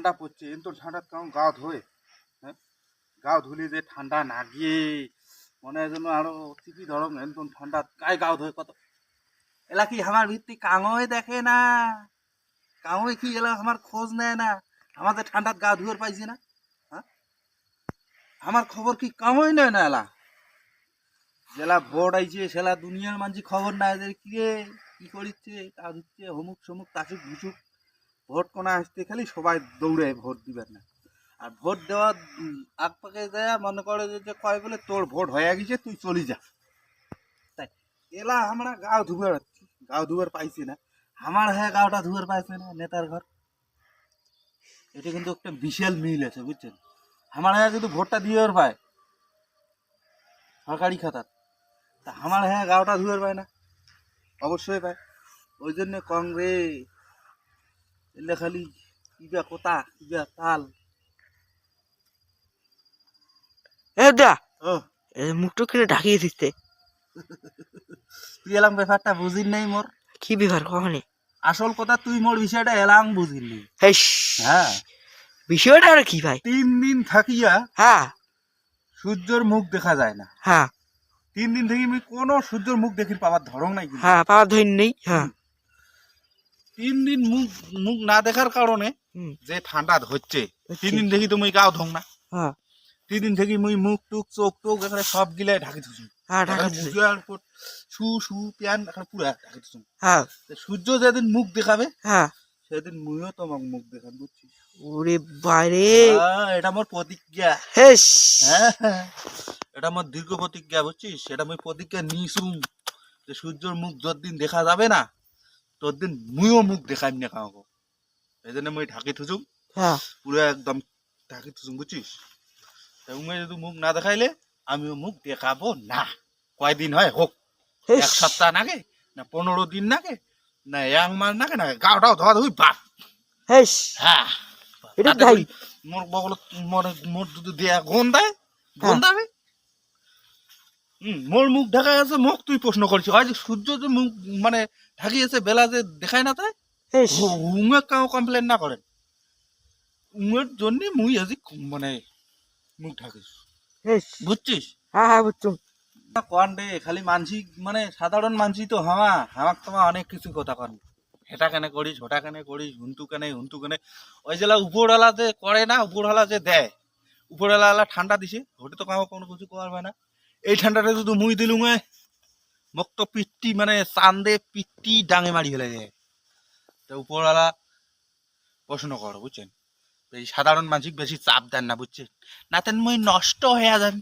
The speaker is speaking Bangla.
ঠান্ডা পড়ছে এন তো ঠান্ডা কেমন গাও ধোয়ে হ্যাঁ? গাও ধুলে যে ঠান্ডা না গিয়ে মনে হয় যেন আরও চিপি ধরম এন তো ঠান্ডা, গায়ে গা ধোয়ে কত। এলা কি আমার ভিত্তি কাঙই দেখে না? কাঙই কি এলা আমার খোঁজ নেয় না? আমাদের ঠান্ডাত গা ধুয়ে পাইছে না হ্যাঁ? আমার খবর কি কাঙই নেয় না এলা? জেলা বোর্ড আইছে, সেলা দুনিয়ার মানছি খবর নাই এদের কি রে কি করিচ্ছে, তা দিচ্ছে হমুক সমুক তাসুক ভুসুক ভোট কোনা আসতে খালি সবাই দৌড়ে ভোট দিবেন না। আর ভোট দেওয়ার উম, আগ পাকে দেয়া মনে করে যে কয় বলে তোর ভোট হয়ে গেছে তুই চলি যা। তাই এলা আমরা গাও ধুবার গাও ধুবার পাইছি না। আমার হ্যাঁ গাওটা ধুবার পাইছে না নেতার ঘর। এটা কিন্তু একটা বিশাল মিল আছে বুঝছেন? আমার হ্যাঁ কিন্তু ভোটটা দিয়ে পায় সরকারি খাতার তা আমার হ্যাঁ গাওটা ধুয়ার পায় না। অবশ্যই পায়। ওই জন্য কংগ্রেস এলে খালি কিবা কোতা কিবা তাল এ দা এ মুখটু কেটে ঢাকিয়ে দিতে তুই এলাম ব্যাপারটা বুঝির নাই মোর? কি বিভার কখনই আসল কথা তুই মোর বিষয়টা এলাম বুঝিলি হেস হ্যাঁ। বিষয়টা আর কি ভাই? তিন দিন থাকিয়া হ্যাঁ। সূর্যর মুখ দেখা যায় না। হ্যাঁ। তিন দিন থেকে আমি কোনো সূর্যর মুখ দেখির পাবার ধরং নাই। হ্যাঁ পাওয়ার ধৈর্য নেই হ্যাঁ। তিন দিন মুখ মুখ না দেখার কারণে। যে ঠান্ডা হচ্ছে তিন দিন থেকে তুমি গাও ধং না। হ্যাঁ। তিন দিন থেকে মুই মুখ টুক চোখ টোক এখানে সব গিলাই ঢাকি থুসু হ্যাঁ প্যান এখানে পুরা ঢাকি হ্যাঁ। সূর্য যেদিন মুখ দেখাবে হ্যাঁ। সেদিন মুইও মুখ দেখান বুঝছিস? ওরে বাইরে। এটা মোর প্রতিজ্ঞা। হেস। এটা আমার দীর্ঘ প্রতিজ্ঞা বুঝছিস? সেটা আমি প্রতিজ্ঞা নিয়েছুম যে সূর্যর মুখ যতদিন দেখা যাবে না ততদিন মুইও মুখ দেখাইম না কাউকে। এই জন্য মুই ঢাকি থুসুম হ্যাঁ। পুরো একদম ঢাকি থুসুম বুঝছিস? তা উমে যদি মুখ না দেখাইলে আমিও মুখ দেখাবো না। কয়দিন হয় হোক। এক সপ্তাহ নাগে না পনেরো দিন নাগে না এক মাস নাগে না গাওটাও ধোয়া ধুই বাপ হ্যাঁ। মোর বগল মোর মোর যদি দেয়া গন্ধায় গন্ধাবে হুম মোর মুখ ঢাকা গেছে মুখ তুই প্রশ্ন করছিস হয় যে সূর্য যে মুখ মানে ঢাকিয়েছে বেলা যে দেখায় না তাই উঙে কাউ কমপ্লেন না করেন উঙের জন্য মুই আজি মানে মুখ ঢাকিস বুঝছিস হ্যাঁ হ্যাঁ বুঝছ কন রে খালি মানসি মানে সাধারণ মানসি তো হামা হামাক তোমার অনেক কিছু কথা কন হেটা কেনে করিস হোটা কেনে করিস হুন্টু কেনে হুন্টু কেনে। ওই জেলা উপরওয়ালা যে করে না উপরওয়ালা যে দেয় উপরওয়ালা ঠান্ডা দিছে ওটা তো কাউ কোনো কিছু করবে না। এই ঠান্ডাটা শুধু মুই দিলুম মোক তো পিটি মানে চান্দে পিটি ডাঙে মারি ফেলে যায় তো উপরওয়ালা প্রশ্ন কর বুঝছেন এই সাধারণ মানসিক বেশি চাপ দেন না বুঝছেন না তেন মই নষ্ট হয়ে যান